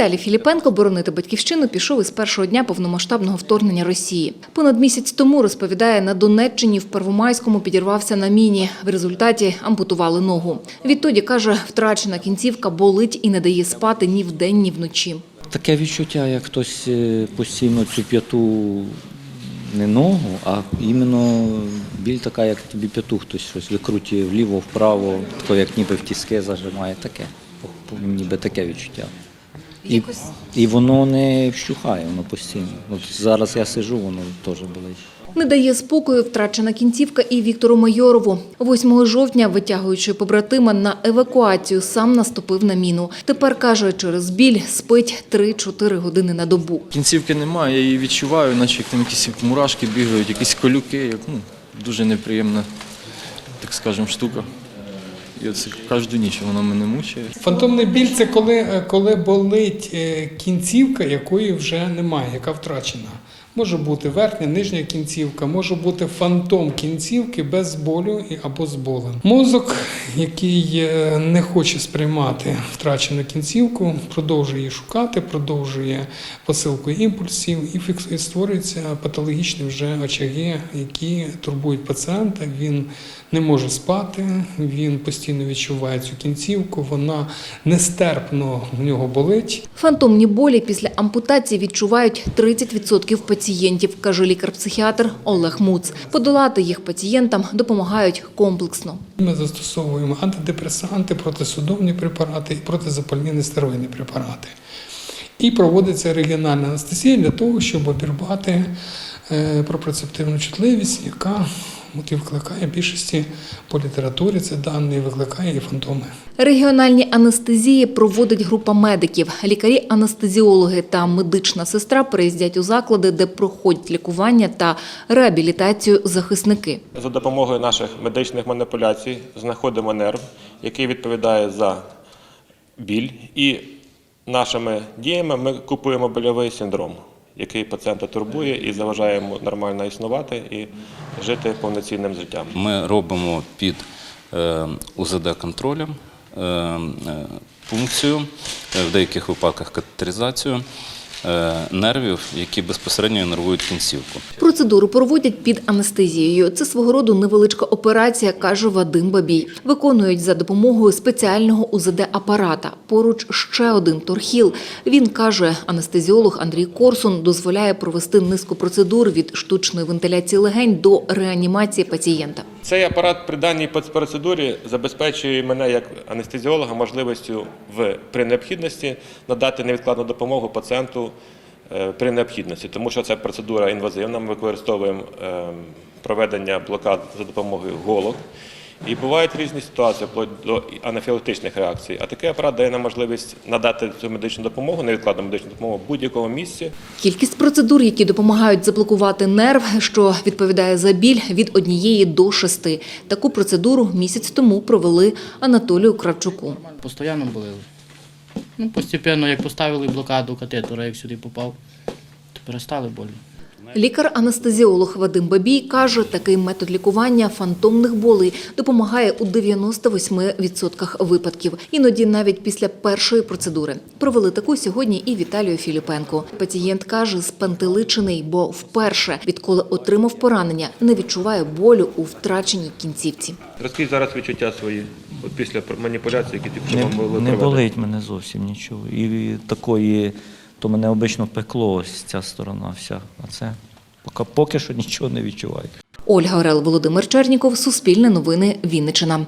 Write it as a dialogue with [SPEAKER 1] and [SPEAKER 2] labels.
[SPEAKER 1] Віталій Філіпенко боронити батьківщину пішов із першого дня повномасштабного вторгнення Росії. Понад місяць тому розповідає, на Донеччині в Первомайському підірвався на міні. В результаті ампутували ногу. Відтоді каже, втрачена кінцівка болить і не дає спати ні вдень, ні вночі.
[SPEAKER 2] Таке відчуття, як хтось е, постійно цю п'яту не ногу, а іменно біль така, як тобі п'яту хтось щось викрутює вліво, вправо, тако, як ніби в тіски зажимає, таке. Ніби таке відчуття. І, і воно не вщухає, воно постійно. От зараз я сижу, воно теж болить.
[SPEAKER 1] Не дає спокою втрачена кінцівка і Віктору Майорову. 8 жовтня, витягуючи побратима на евакуацію, сам наступив на міну. Тепер, каже, через біль спить 3-4 години на добу.
[SPEAKER 3] Кінцівки немає, я її відчуваю, наче як там якісь мурашки бігають, якісь колюки, як, ну, дуже неприємна, так скажемо, штука. І оце кожну ніч вона мене мучає.
[SPEAKER 4] Фантомний біль це коли, е, коли болить е, кінцівка, якої вже немає, яка втрачена. Може бути верхня, нижня кінцівка, може бути фантом кінцівки без болю або з болем. Мозок, який е, не хоче сприймати втрачену кінцівку, продовжує її шукати, продовжує посилку імпульсів і створюються патологічні вже очаги, які турбують пацієнта. Він не може спати, він постійно відчуває цю кінцівку, вона нестерпно в нього болить.
[SPEAKER 1] Фантомні болі після ампутації відчувають 30% пацієнтів, каже лікар-психіатр Олег Муц. Подолати їх пацієнтам допомагають комплексно.
[SPEAKER 4] Ми застосовуємо антидепресанти, протисудовні препарати і протизапальні стероїдні препарати. І проводиться регіональна анестезія для того, щоб обірвати е, пропрецептивну чутливість, яка от і викликає в більшості по літературі це дані, викликає і фантоми.
[SPEAKER 1] Регіональні анестезії проводить група медиків. Лікарі-анестезіологи та медична сестра приїздять у заклади, де проходять лікування та реабілітацію захисники.
[SPEAKER 5] За допомогою наших медичних маніпуляцій знаходимо нерв, який відповідає за біль, і нашими діями ми купуємо больовий синдром, який пацієнта турбує і заважає йому нормально існувати і жити повноцінним життям.
[SPEAKER 6] Ми робимо під е, УЗД-контролем е, е, е, в деяких випадках катетеризацію нервів, які безпосередньо нервують кінцівку.
[SPEAKER 1] Процедуру проводять під анестезією. Це свого роду невеличка операція, каже Вадим Бабій. Виконують за допомогою спеціального УЗД-апарата. Поруч ще один торхіл. Він каже, анестезіолог Андрій Корсун дозволяє провести низку процедур від штучної вентиляції легень до реанімації пацієнта.
[SPEAKER 5] Цей апарат при даній процедурі забезпечує мене як анестезіолога можливістю в при необхідності надати невідкладну допомогу пацієнту е, при необхідності, тому що ця процедура інвазивна. Ми використовуємо е, проведення блокад за допомогою голок. І бувають різні ситуації, вплоть до анафілактичних реакцій. А такий апарат дає нам можливість надати цю медичну допомогу, невідкладну медичну допомогу в будь-якому місці.
[SPEAKER 1] Кількість процедур, які допомагають заблокувати нерв, що відповідає за біль, від однієї до шести. Таку процедуру місяць тому провели Анатолію Кравчуку.
[SPEAKER 7] Постоянно болили. Ну, постепенно, як поставили блокаду катетора, як сюди попав, то перестали болі.
[SPEAKER 1] Лікар-анестезіолог Вадим Бабій каже, такий метод лікування фантомних болей допомагає у 98% випадків, іноді навіть після першої процедури. Провели таку сьогодні і Віталію Філіпенко. Пацієнт каже, спантеличений, бо вперше, відколи отримав поранення, не відчуває болю у втраченій кінцівці.
[SPEAKER 5] Розкажіть зараз відчуття свої от після маніпуляцій, які
[SPEAKER 2] Не,
[SPEAKER 5] були
[SPEAKER 2] не болить мене зовсім нічого. І такої, то мене обично пекло ось ця сторона вся. А це поки, поки що нічого не відчуваю.
[SPEAKER 1] Ольга Орел, Володимир Черніков, Суспільне новини, Вінниччина.